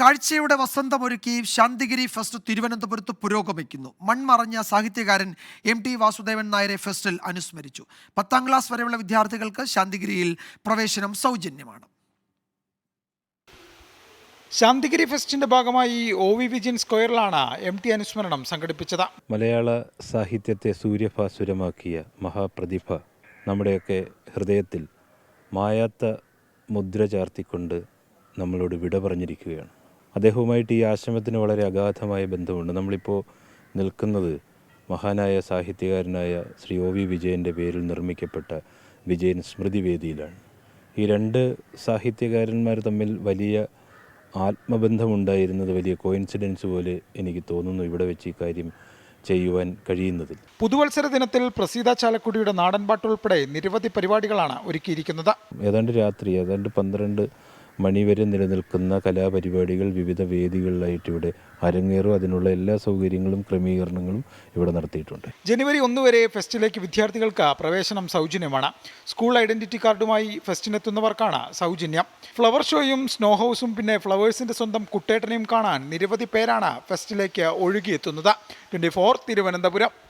കാഴ്ചയുടെ വസന്തമൊരുക്കി ശാന്തിഗിരി ഫെസ്റ്റ് തിരുവനന്തപുരത്ത് പുരോഗമിക്കുന്നു. മൺമറഞ്ഞ സാഹിത്യകാരൻ എം ടി വാസുദേവൻ നായരെ ഫെസ്റ്റിൽ അനുസ്മരിച്ചു. പത്താം ക്ലാസ് വരെയുള്ള വിദ്യാർത്ഥികൾക്ക് ശാന്തിഗിരിയിൽ പ്രവേശനം സൗജന്യമാണ്. ശാന്തിഗിരി ഫെസ്റ്റിന്റെ ഭാഗമായി ഒ വി വിജയൻ സ്ക്വയറിലാണ് എം ടി അനുസ്മരണം സംഘടിപ്പിച്ചത്. മലയാള സാഹിത്യത്തെ സൂര്യഭാസുരമാക്കിയ മഹാപ്രതിഭ നമ്മുടെയൊക്കെ ഹൃദയത്തിൽ മായാത്ത മുദ്ര ചാർത്തിക്കൊണ്ട് നമ്മളോട് വിട പറഞ്ഞിരിക്കുകയാണ് അദ്ദേഹവുമായിട്ട് ഈ ആശ്രമത്തിന് വളരെ അഗാധമായ ബന്ധമുണ്ട്. നമ്മളിപ്പോൾ നിൽക്കുന്നത് മഹാനായ സാഹിത്യകാരനായ ശ്രീ ഒ വി വിജയന്റെ പേരിൽ നിർമ്മിക്കപ്പെട്ട വിജയൻ സ്മൃതിവേദിയിലാണ്. ഈ രണ്ട് സാഹിത്യകാരന്മാർ തമ്മിൽ വലിയ ആത്മബന്ധമുണ്ടായിരുന്നത് വലിയ കോയിൻസിഡൻസ് പോലെ എനിക്ക് തോന്നുന്നു ഇവിടെ വെച്ച് ഈ കാര്യം ചെയ്യുവാൻ കഴിയുന്നതിൽ. പുതുവത്സര ദിനത്തിൽ പ്രസീത ചാലക്കുടിയുടെ നാടൻപാട്ട് ഉൾപ്പെടെ നിരവധി പരിപാടികളാണ് ഒരുക്കിയിരിക്കുന്നത്. ഏതാണ്ട് രാത്രി ഏതാണ്ട് പന്ത്രണ്ട് മണിവരെ നിലനിൽക്കുന്ന കലാപരിപാടികൾ വിവിധ വേദികളിലായിട്ട് ഇവിടെ അരങ്ങേറും. അതിനുള്ള എല്ലാ സൗകര്യങ്ങളും ക്രമീകരണങ്ങളും ഇവിടെ നടത്തിയിട്ടുണ്ട്. ജനുവരി ഒന്ന് വരെ ഫെസ്റ്റിലേക്ക് വിദ്യാർത്ഥികൾക്ക് പ്രവേശനം സൗജന്യമാണ്. സ്കൂൾ ഐഡന്റിറ്റി കാർഡുമായി ഫെസ്റ്റിനെത്തുന്നവർക്കാണ് സൗജന്യം. ഫ്ലവർ ഷോയും സ്നോ ഹൗസും പിന്നെ ഫ്ലവേഴ്സിന്റെ സ്വന്തം കുട്ടേട്ടനെയും കാണാൻ നിരവധി പേരാണ് ഫെസ്റ്റിലേക്ക് ഒഴുകിയെത്തുന്നത്. Twenty four Thiruvananthapuram.